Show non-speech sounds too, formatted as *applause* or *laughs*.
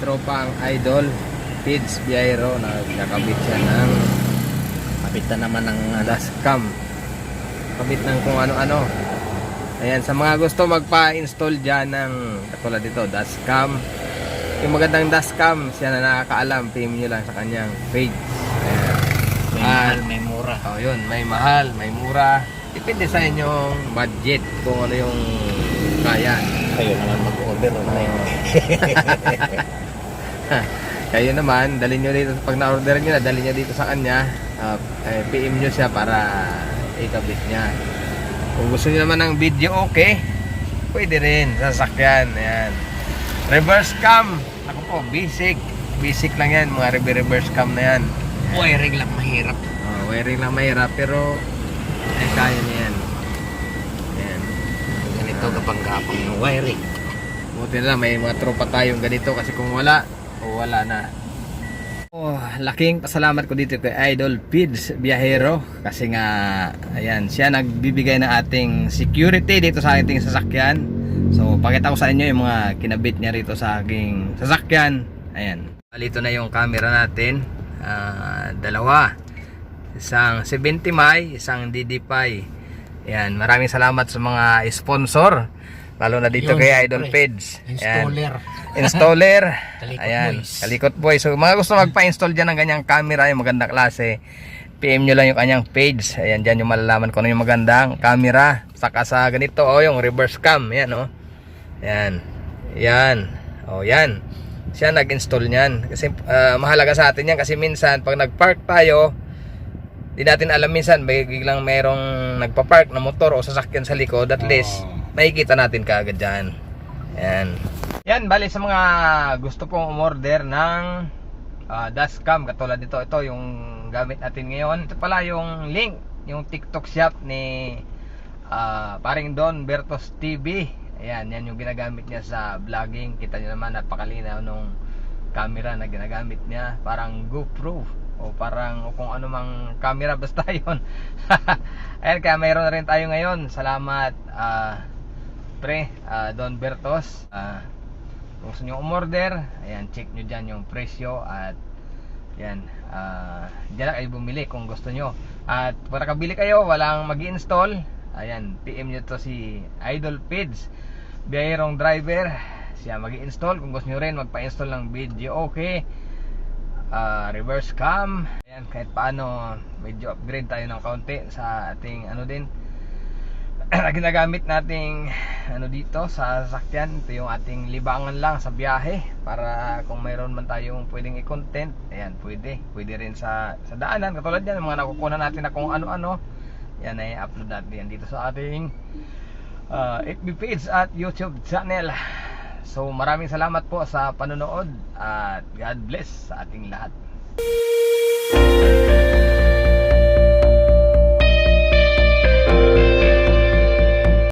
tropang idol Pids Biyahero nagkakabit siya ng Kapitan naman ng ano, dashcam kabit ng kung ano-ano ayan sa mga gusto magpa-install dyan ng katulad dito dashcam yung magandang dashcam siya na nakakaalam PM nyo lang sa kanyang page ayan. may Ah. mahal, may mura. Oh, yun, may mahal, may mura. Depende sa inyong budget kung ano yung kaya. Kayo naman mag-order. *laughs* Kayo naman, dalhin nyo dito, pag na-order nyo na, dalhin nyo dito sa kanya, ah, eh, PM nyo siya para ikabit niya. Kung gusto nyo naman ng video, okay. Pwede rin, sasakyan, ayan. Reverse cam, ako po, basic. Basic lang yan, mga reverse cam na yan. Wiring lang mahirap. Oh, wiring lang mahirap, pero eh, kaya niya yan. Ayan. Ganito kapang-kapang yung wiring. Buti na lang, may mga tropa tayong ganito kasi kung wala, o wala na. Oh, laking pasalamat ko dito kay Idol Pids Biyahero kasi nga ayan, siya nagbibigay ng ating security dito sa ating sasakyan. So, pakita ko sa inyo yung mga kinabit niya rito sa aking sasakyan. Ayan. Dito na yung camera natin. Ah, dalawa. Isang 70 Mai, isang DD5. Ayan, maraming salamat sa mga sponsor. Lalo na dito Yun, kay. Idol Pids. Ayan Installer. installer. *laughs* Kalikot Ayan, boys. Kalikot Boys. So, mga gusto magpa-install dyan ng ganyang camera, yung magandang klase, PM nyo lang yung kanyang page. Ayan, dyan yung malalaman kung ano yung magandang camera. Saka sa ganito, oh, yung reverse cam. Ayan, oh. Ayan. Ayan. Oh, yan. Siya nag-install niyan. Kasi ah, mahalaga sa atin yan. Kasi minsan, pag nag-park tayo, di natin alam minsan, may biglang merong nagpa-park na motor o sasakyan sa likod. At least, makikita natin kaagad dyan. Ayan. Yan, bali sa mga gusto pong umorder ng uh, dashcam katulad dito. Ito yung gamit natin ngayon. Ito pala yung link, yung TikTok shop ni ah, paring Don Bertos TV. Ayan, yan yung ginagamit niya sa vlogging. Kita niyo naman, napakalinaw nung camera na ginagamit niya. Parang GoPro o parang o kung ano mang camera *laughs* basta yon. *laughs* Ayan, kaya mayroon na rin tayo ngayon. Salamat ah, pre, ah, Don Bertos. Ah, kung gusto nyo umorder, ayan, check nyo dyan yung presyo at yan, ah, dyan kayo bumili kung gusto nyo. At para kabili kayo, walang mag install ayan, PM nyo to si Idol Pids, biyahirong driver, siya mag install kung gusto nyo rin magpa-install ng video, okay. Ah, reverse cam, ayan, kahit paano, medyo upgrade tayo ng kaunti sa ating ano din, *clears throat* ginagamit nating ano dito sa sasakyan ito yung ating libangan lang sa biyahe para kung mayroon man tayong pwedeng i-content ayan pwede. Pwede rin sa sa daanan. Katulad yan mga nakukuha natin na kung ano-ano yan ay upload natin dito sa ating uh, FB page at YouTube channel so maraming salamat po sa panonood at God bless sa ating lahat